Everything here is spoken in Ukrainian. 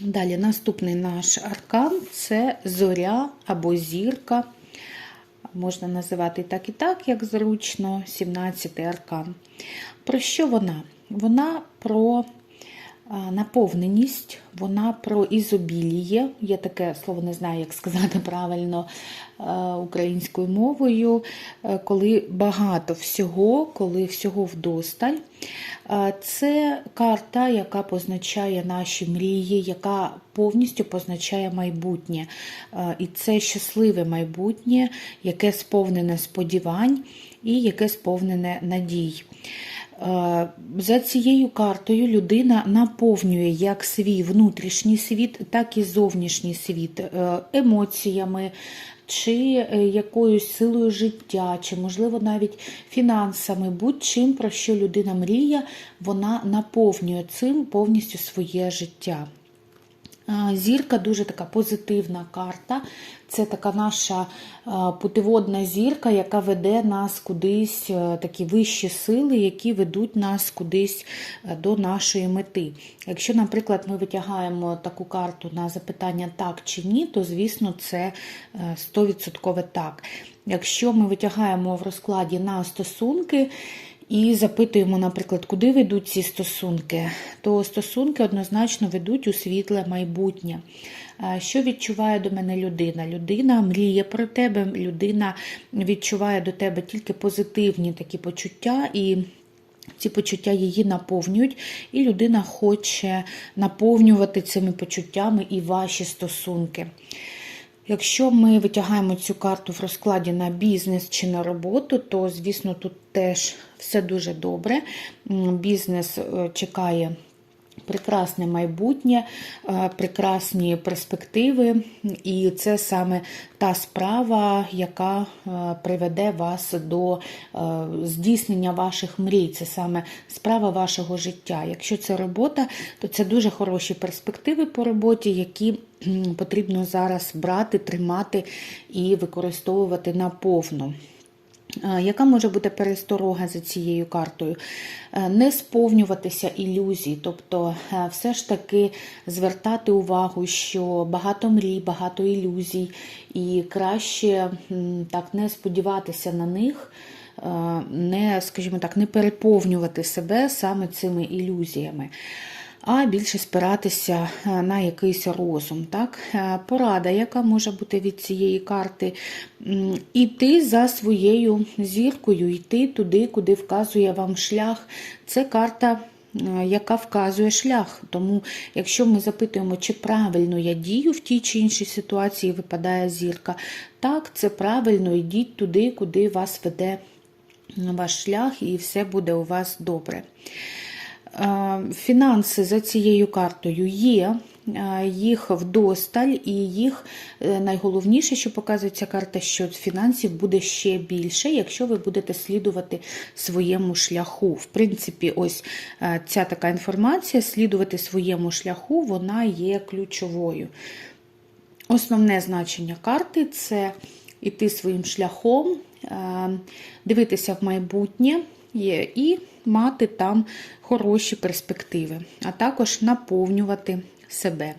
Далі наступний наш аркан це зоря або зірка. Можна називати так і так, як зручно, 17-й аркан. Про що вона? Вона про наповненість, вона про ізобіліє. Я таке слово не знаю, як сказати правильно українською мовою, е, коли багато всього, коли всього вдосталь. Це карта, яка позначає наші мрії, яка повністю позначає майбутнє. І це щасливе майбутнє, яке сповнене сподівань і яке сповнене надій. За цією картою людина наповнює як свій внутрішній світ, так і зовнішній світ е, емоціями, чи е, якоюсь силою життя, чи, можливо, навіть фінансами, будь-чим, про що людина мріє, вона наповнює цим повністю своє життя. Зірка дуже така позитивна карта. Це така наша путеводна зірка, яка веде нас кудись, такі вищі сили, які ведуть нас кудись до нашої мети. Якщо, наприклад, ми витягаємо таку карту на запитання так чи ні, то, звісно, це е, 100% так. Якщо ми витягаємо в розкладі на стосунки, і запитуємо, наприклад, куди ведуть ці стосунки, то стосунки однозначно ведуть у світле майбутнє. Що відчуває до мене людина? Людина мріє про тебе, людина відчуває до тебе тільки позитивні такі почуття і. Ці почуття її наповнюють, і людина хоче наповнювати цими почуттями і ваші стосунки. Якщо ми витягаємо цю карту в розкладі на бізнес чи на роботу, то, звісно, тут теж все дуже добре. Бізнес е, чекає прекрасне майбутнє, е, прекрасні перспективи, і це саме та справа, яка е, приведе вас до е, здійснення ваших мрій. Це саме справа вашого життя. Якщо це робота, то це дуже хороші перспективи по роботі, які потрібно зараз брати, тримати і використовувати наповну. Яка може бути пересторога за цією картою? Е, Не сповнюватися ілюзій, тобто е, все ж таки звертати увагу, що багато мрій, багато ілюзій, і краще так не сподіватися на них, е, не, скажімо так, не переповнювати себе саме цими ілюзіями. А більше спиратися е, на якийсь розум. Так? Е, Порада, яка може бути від цієї карти, іти за своєю зіркою, йти туди, куди вказує вам шлях. Це карта. е, Яка вказує шлях. Тому, якщо ми запитуємо, чи правильно я дію в тій чи іншій ситуації, випадає зірка. Так, це правильно, йдіть туди, куди вас веде ваш шлях, і все буде у вас добре. Е, Фінанси за цією картою є, е, їх вдосталь, і їх е, найголовніше, що показує ця карта, що фінансів буде ще більше, якщо ви будете слідувати своєму шляху. В принципі, ось ця така інформація, слідувати своєму шляху, вона є ключовою. Основне значення карти це іти своїм шляхом, дивитися в майбутнє і мати там хороші перспективи, а також наповнювати себе.